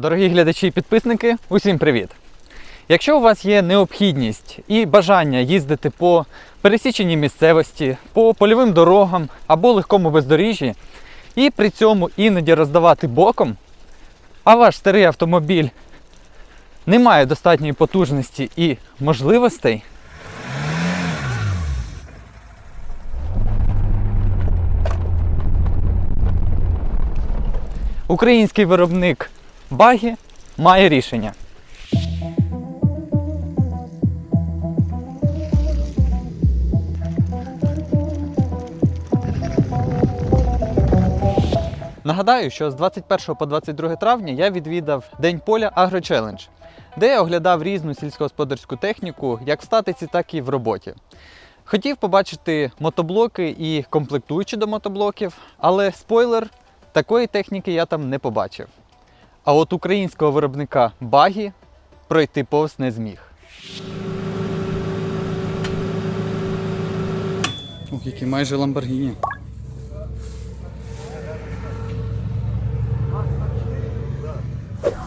Дорогі глядачі і підписники, усім привіт! Якщо у вас є необхідність і бажання їздити по пересіченій місцевості, по польовим дорогам або легкому бездоріжжі, і при цьому іноді роздавати боком, а ваш старий автомобіль не має достатньої потужності і можливостей, український виробник багі має рішення. Нагадаю, що з 21 по 22 травня я відвідав День поля Агро Челендж, де я оглядав різну сільськогосподарську техніку як в статиці, так і в роботі. Хотів побачити мотоблоки і комплектуючі до мотоблоків, але спойлер, такої техніки я там не побачив. А от українського виробника багі пройти повз не зміг. Ох, який майже Ламборгіні.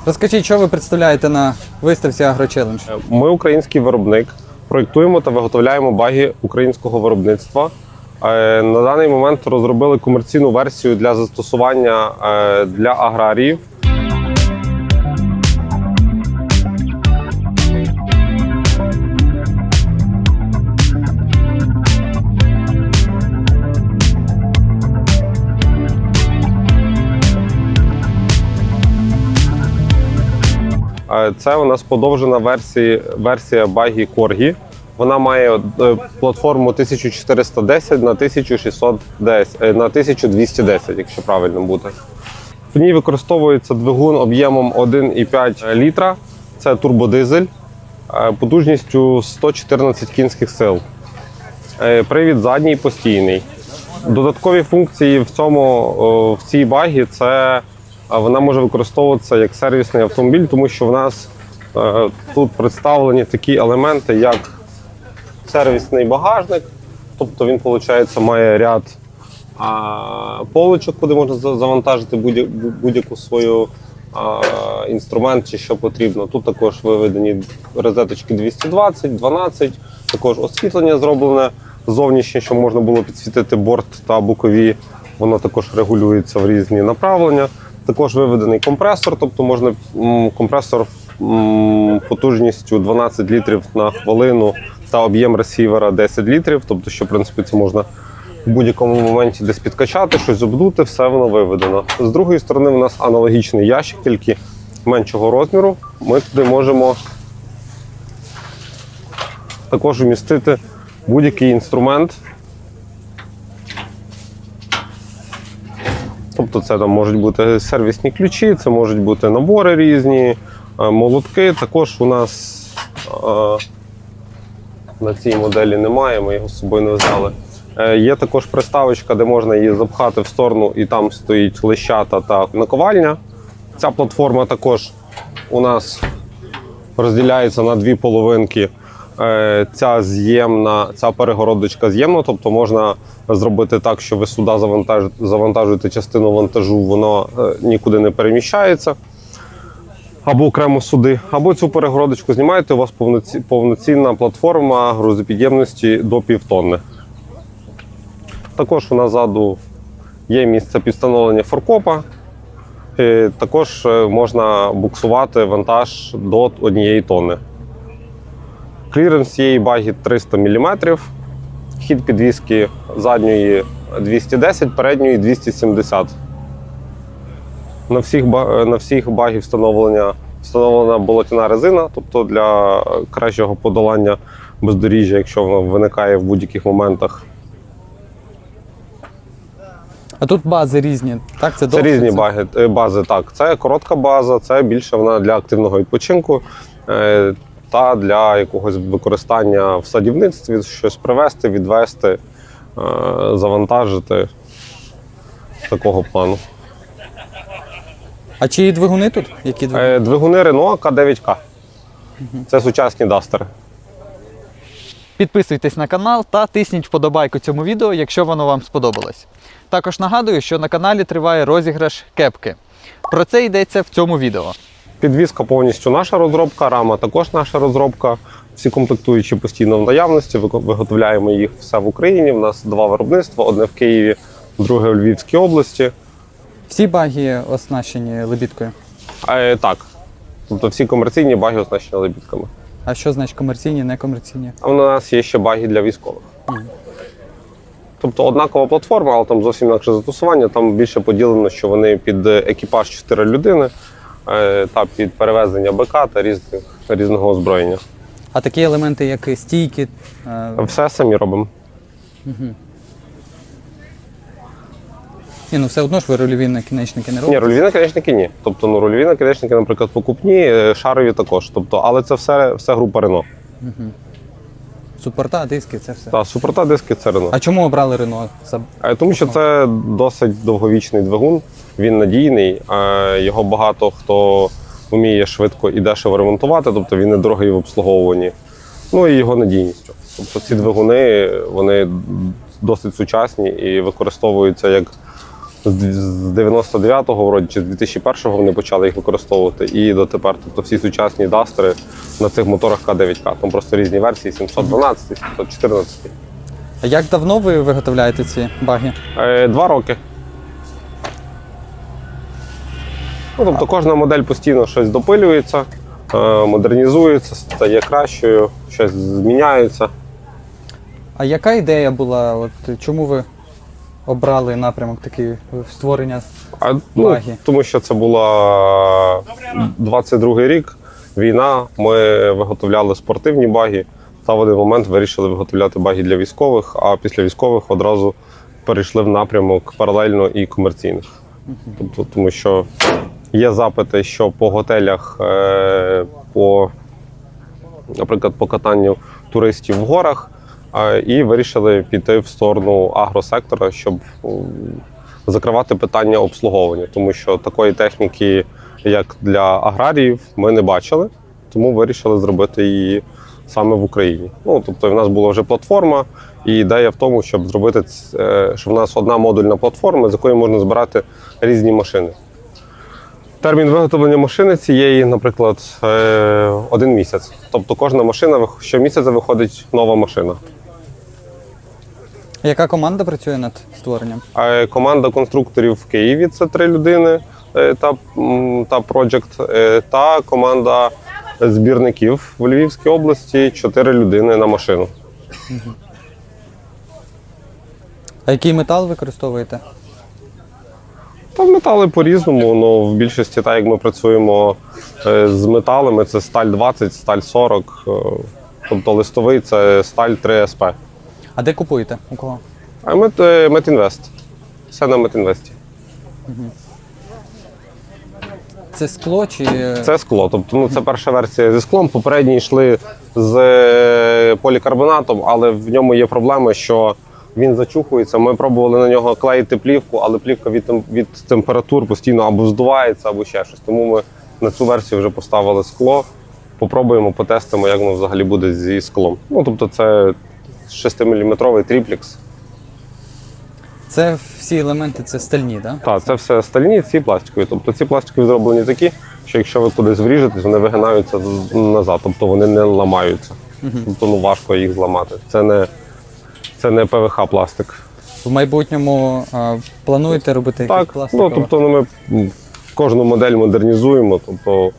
Розкажіть, що ви представляєте на виставці AgroChallenge? Ми український виробник, проєктуємо та виготовляємо баги українського виробництва. Е, На даний момент розробили комерційну версію для застосування е, для аграріїв. Це у нас подовжена версія, версія багі Коргі. Вона має е, платформу 1410 на 1610, е, на 1210, якщо правильно буде. В ній використовується двигун об'ємом 1,5 літра. Це турбодизель е, потужністю 114 кінських сил. Привід задній постійний. Додаткові функції в цьому в цій багі це вона може використовуватися як сервісний автомобіль, тому що в нас е, тут представлені такі елементи, як сервісний багажник, тобто він, виходить, має ряд поличок, куди можна завантажити будь- будь-яку свою інструмент чи що потрібно. Тут також виведені розеточки 220, 12, також освітлення зроблене зовнішнє, щоб можна було підсвітити борт та бокові. Воно також регулюється в різні направлення. Також виведений компресор, тобто можна компресор потужністю 12 літрів на хвилину та об'єм ресівера 10 літрів. Тобто, що в принципі це можна в будь-якому моменті десь підкачати, щось обдути, все воно виведено. З другої сторони, у нас аналогічний ящик, тільки меншого розміру. Ми туди можемо також вмістити будь-який інструмент. Тобто це там можуть бути сервісні ключі, це можуть бути набори різні, е, молотки. Також у нас е, на цій моделі немає, ми його з собою не взяли. Е, Є також приставочка, де можна її запхати в сторону, і там стоїть лещата та наковальня. Ця платформа також у нас розділяється на дві половинки. Е, Ця з'ємна, ця перегородочка з'ємна, тобто можна зробити так, що ви сюди завантаж- завантажуєте частину вантажу, воно е, нікуди не переміщається. Або окремо сюди, або цю перегородочку знімаєте, у вас повноці- повноцінна платформа грузопідємності до півтонни. Також нас ззаду є місце під встановлення форкопа. Е, Також можна буксувати вантаж до однієї тонни. Кліренс цієї баги 300 мм. Хід підвіски задньої 210, передньої 270. На всіх, ба- на всіх багів встановлення встановлена болотяна резина, тобто для е, кращого подолання бездоріжжя, якщо воно виникає в будь-яких моментах. А тут бази різні, так? Це, Це різні баги, е, бази. Так, це коротка база, це більше вона для активного відпочинку е, та для якогось використання в садівництві, щось привезти, відвести, е, завантажити такого плану. А чиї двигуни тут? Які двигуни? Е, Двигуни Renault К9К. Це сучасні дастери. Підписуйтесь на канал та тисніть вподобайку цьому відео, якщо воно вам сподобалось. Також нагадую, що на каналі триває розіграш кепки. Про це йдеться в цьому відео. Підвізка повністю наша розробка, рама також наша розробка. Всі комплектуючі постійно в наявності. Виготовляємо їх все в Україні. У нас два виробництва: одне в Києві, друге в Львівській області. Всі баги оснащені лебідкою. Е, так. Тобто всі комерційні баги оснащені лебідками. А що значить комерційні, некомерційні? А у нас є ще баги для військових. Мгм. Тобто однакова платформа, але там зовсім інакше застосування. Там більше поділено, що вони під екіпаж 4 людини е, та під перевезення БК та різних, різного озброєння. А такі елементи, як стійки. е, Все самі робимо. Ні, ну все одно ж ви рульові накінечники не Ні, робите. рульові наконечники ні. Тобто ну, рульові наконечники, наприклад, покупні, е, шарові також. Тобто, але це все, все група Рено. Супорта, диски, це все. Та супрота диски це Рено. А чому обрали Рено? Тому що це досить довговічний двигун, він надійний, його багато хто вміє швидко і дешево ремонтувати, тобто він недорогий в обслуговуванні. Ну і його надійністю. Тобто ці двигуни вони досить сучасні і використовуються як з з 99-го вроді чи з 2001-го вони почали їх використовувати і дотепер. Тобто всі сучасні дастери на цих моторах К9К. Там просто різні версії 712, 714. А як давно ви виготовляєте ці баги? Е, Два роки. Ну, тобто кожна модель постійно щось допилюється, е, модернізується, стає кращою, щось зміняється. А яка ідея була? От чому ви обрали напрямок такий створення? А, ну, Баги. тому що це була 22-й рік, війна. Ми виготовляли спортивні баги, та в один момент вирішили виготовляти баги для військових, а після військових одразу перейшли в напрямок паралельно і комерційних. Тобто, тому що є запити, що по готелях, е, по, наприклад, по катанню туристів в горах, і вирішили піти в сторону агросектора, щоб закривати питання обслуговування, тому що такої техніки, як для аграріїв, ми не бачили, тому вирішили зробити її саме в Україні. Ну тобто, в нас була вже платформа, і ідея в тому, щоб зробити е, щоб в нас одна модульна платформа, з якої можна збирати різні машини. Термін виготовлення машини цієї, наприклад, е, один місяць. Тобто кожна машина щомісяця виходить нова машина. Яка команда працює над створенням? Е, Команда конструкторів в Києві це три людини е, та, та Project, е, та команда збірників в Львівській області чотири людини на машину. А який метал використовуєте? Та метали по-різному, але в більшості, так як ми працюємо з металами, це сталь 20, сталь 40, е, тобто листовий це сталь 3 СП. А де купуєте? У кого? А мет, е, Метінвест. Все на Метінвесті. Це скло чи. Це скло. Тобто, ну, це перша версія зі склом. Попередні йшли з е, полікарбонатом, але в ньому є проблема, що він зачухується. Ми пробували на нього клеїти плівку, але плівка від, тем- від температур постійно або здувається, або ще щось. Тому ми на цю версію вже поставили скло. Попробуємо, потестимо, як воно взагалі буде зі склом. Ну, тобто, це 6-мм тріплікс. Це всі елементи це стальні, так? Так, це все стальні, ці пластикові. Тобто ці пластикові зроблені такі, що якщо ви кудись вріжетесь, вони вигинаються назад, тобто вони не ламаються. Тобто ну, важко їх зламати. Це не, це не ПВХ пластик. В майбутньому а, плануєте робити якісь Так, ну тобто ну, ми кожну модель модернізуємо, тобто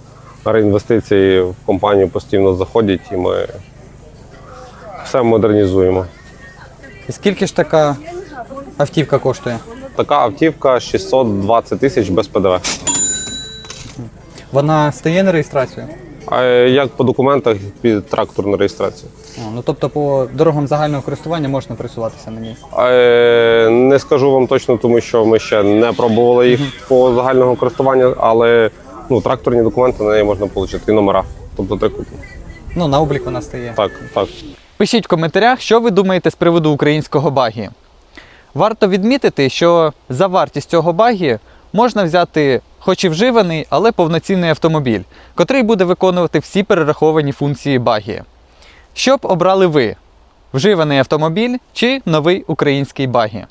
реінвестиції в компанію постійно заходять і ми все модернізуємо. І скільки ж така автівка коштує? Така автівка 620 тисяч без ПДВ. Вона стає на реєстрацію? А як по документах під тракторну реєстрацію? А, ну тобто по дорогам загального користування можна пересуватися на ній. Е, Не скажу вам точно, тому що ми ще не пробували їх по загальному користуванню, але ну, тракторні документи на неї можна отримати і номера. Тобто трикутні. Ну, на облік вона стає. Так, так. Пишіть в коментарях, що ви думаєте з приводу українського багі. Варто відмітити, що за вартість цього багі можна взяти хоч і вживаний, але повноцінний автомобіль, котрий буде виконувати всі перераховані функції багі. Що б обрали ви? Вживаний автомобіль чи новий український багі?